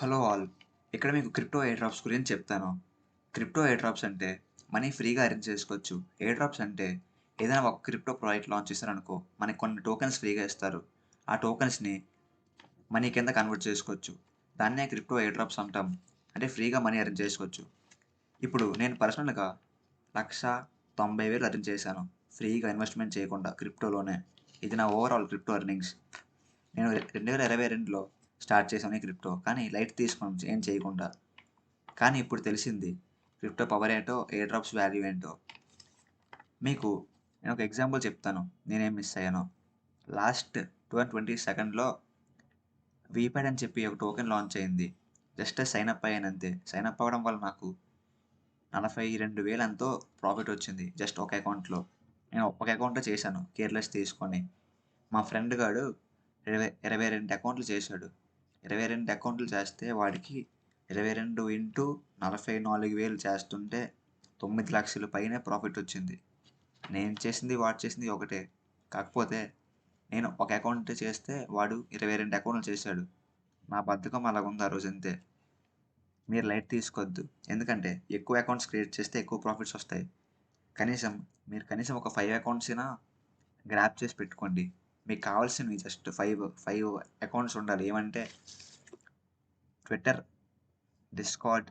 Hello all. ఇక్కడ మీకు crypto air drops గురించి చెప్తాను. క్రిప్టో ఎయిర్ డ్రాప్స్ అంటే మనీ ఫ్రీగా అరేంజ్ చేసుకోవచ్చు. ఎయిర్ డ్రాప్స్ అంటే ఏదైనా ఒక క్రిప్టో ప్రాజెక్ట్ లాంచ్ చేశారనుకో మనకి కొన్ని టోకెన్స్ ఫ్రీగా ఇస్తారు. ఆ టోకెన్స్ని మనీ కింద కన్వర్ట్ చేసుకోవచ్చు. దాన్నే క్రిప్టో ఎయిర్ డ్రాప్స్ అంటాం. అంటే ఫ్రీగా మనీ అరేంజ్ చేసుకోవచ్చు. ఇప్పుడు నేను పర్సనల్గా లక్ష తొంభై వేలు అరేంజ్ చేశాను. ఫ్రీగా ఇన్వెస్ట్మెంట్ చేయకుండా క్రిప్టోలోనే. ఇది నా ఓవరాల్ క్రిప్టో ఎర్నింగ్స్. నేను రెండు వేల ఇరవై రెండులో స్టార్ట్ చేశాను ఈ క్రిప్టో. కానీ లైట్ తీసుకున్నాం ఏం చేయకుండా. కానీ ఇప్పుడు తెలిసింది క్రిప్టో పవర్ ఏంటో ఎయిర్ డ్రాప్స్ వాల్యూ ఏంటో. మీకు నేను ఒక ఎగ్జాంపుల్ చెప్తాను నేనేం మిస్ అయ్యానో. లాస్ట్ టూ అండ్ ట్వంటీ సెకండ్లో వీప్యాడ్ అని చెప్పి ఒక టోకెన్ లాంచ్ అయింది. జస్ట్ సైన్ అప్ అయ్యాను అంతే. సైన్ అప్ అవ్వడం వల్ల నాకు నలభై రెండు వేలు ఎంతో ప్రాఫిట్ వచ్చింది జస్ట్ ఒక అకౌంట్లో. నేను ఒక అకౌంట్లో చేశాను కేర్లెస్ తీసుకొని. మా ఫ్రెండ్ గాడు ఇరవై ఇరవై రెండు అకౌంట్లు చేశాడు. ఇరవై రెండు అకౌంట్లు చేస్తే వాడికి ఇరవై రెండు ఇంటూ నలభై నాలుగు వేలు చేస్తుంటే తొమ్మిది లక్షల పైనే ప్రాఫిట్ వచ్చింది. నేను చేసింది వాడు చేసింది ఒకటే. కాకపోతే నేను ఒక అకౌంట్ చేస్తే వాడు ఇరవై రెండు అకౌంట్లు చేశాడు. నా బద్ధకం అలాగుంది ఆ రోజు అంతే. మీరు లైట్ తీసుకోవద్దు. ఎందుకంటే ఎక్కువ అకౌంట్స్ క్రియేట్ చేస్తే ఎక్కువ ప్రాఫిట్స్ వస్తాయి. కనీసం మీరు కనీసం ఒక ఫైవ్ అకౌంట్స్ అయినా గ్రాప్ చేసి పెట్టుకోండి. మీకు కావాల్సినవి జస్ట్ ఫైవ్ ఫైవ్ అకౌంట్స్ ఉండాలి. ఏమంటే Twitter Discord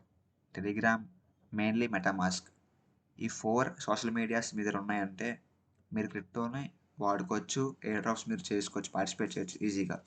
Telegram mainly MetaMask ఈ ఫోర్ సోషల్ మీడియాస్ మీ దగ్గర ఉన్నాయంటే మీరు క్రిప్టోని వాడుకోవచ్చు ఎయిర్ డ్రాప్స్ మీరు చేసుకోవచ్చు పార్టిసిపేట్ చేయొచ్చు ఈజీగా